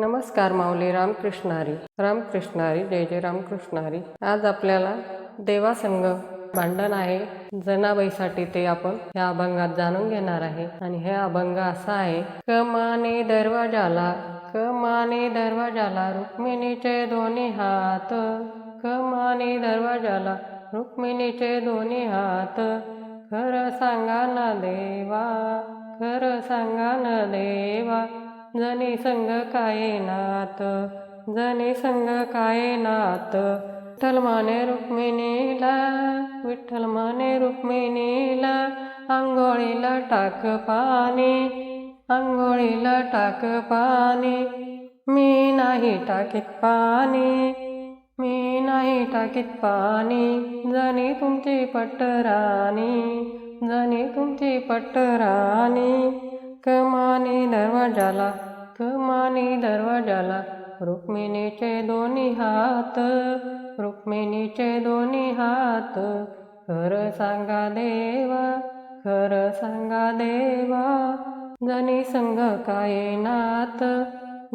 नमस्कार माऊली रामकृष्णारी. रामकृष्णारी जय जय रामकृष्णारी. आज आपल्याला देवासंग भांडण आहे. जनाबाईसाठी ते आपण ह्या अभंगात जाणून घेणार आहे. आणि हे अभंग असा आहे कमाने दरवाजाला कमाने दरवाजाला रुक्मिणीचे दोन्ही हात. कमाने दरवाजाला रुक्मिणीचे दोन्ही हात. खरं सांगा ना देवा खरं सांगा ना देवा. जनी संग काय नात? जनी संग काय नात? विठ्ठल माने रुक्मिणीला विठ्ठल माने रुक्मिणीला आंघोळीला टाक पाणी आंघोळीला टाक पाणी. मी नाही टाकीत पाणी मी नाही टाकीत पाणी. जणी तुमची पटराणी जणी तुमची पटराणी. कमानी दरवाजाला कमानी दरवाजाला रुक्मिणीचे दोन्ही हात रुक्मिणीचे दोन्ही हात. खरं सांगा देवा खरं सांगा देवा जनी संग काय नात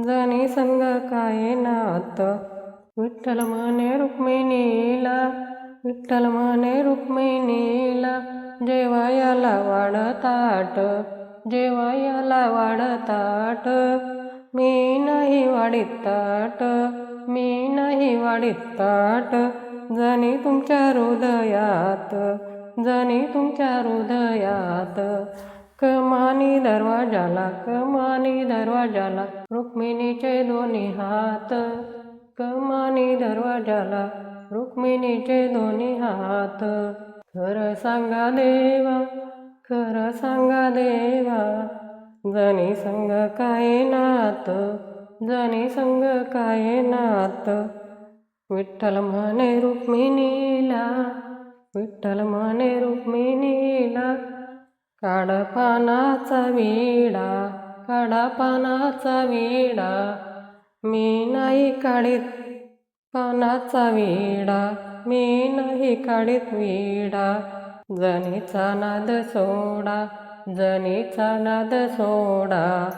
जनी संग काय नात. विठ्ठल म्हणे रुक्मिणी विठ्ठल म्हणे रुक्मिणीला जेवायाला वाढताट जेवायाला वाढताट मी नाही वाढीत ताट मी नाही वाढीत ताट जणी तुमच्या हृदयात जणी तुमच्या हृदयात कमानी दरवाजाला कमानी दरवाजाला रुक्मिणीचे दोन्ही हात कमानी दरवाजाला रुक्मिणीचे दोन्ही हात. खरं सांगा देवा खरं सांगा देवा जणी संग काय नात जणी संग काय नात? विठ्ठल म्हणे रुक्मिणीला विठ्ठल म्हणे रुक्मिणीला काडपानाचा विडा काडपानाचा विडा मी नाही काढीत पानाचा विडा मी नाही काढीत विडा. जनीचा नाद सोडा जनीचा नाद सोडा.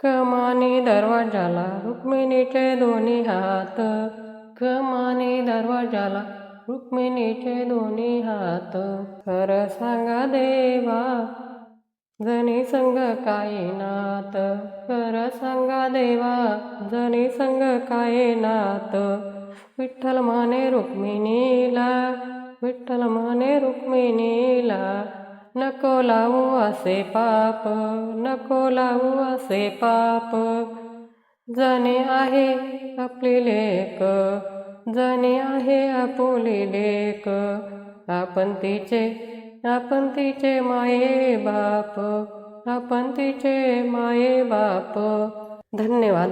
कमानी दरवाजाला रुक्मिणीचे दोन्ही हात. कमानी दरवाजाला रुक्मिणीचे दोन्ही हात. खरं सांगा देवा जनी संग काय नात कर सांगा देवा जनी संग काय नात. विठ्ठल माने रुक्मिणीला विठ्ठल माने रुक्मिणीला नको लावू असे पाप नको लावू असे पाप. जने आहे आपली लेक जने आहे आपुली लेक आपण तिचे आपण तिचे माये बाप आपण तिचे माये बाप. धन्यवाद.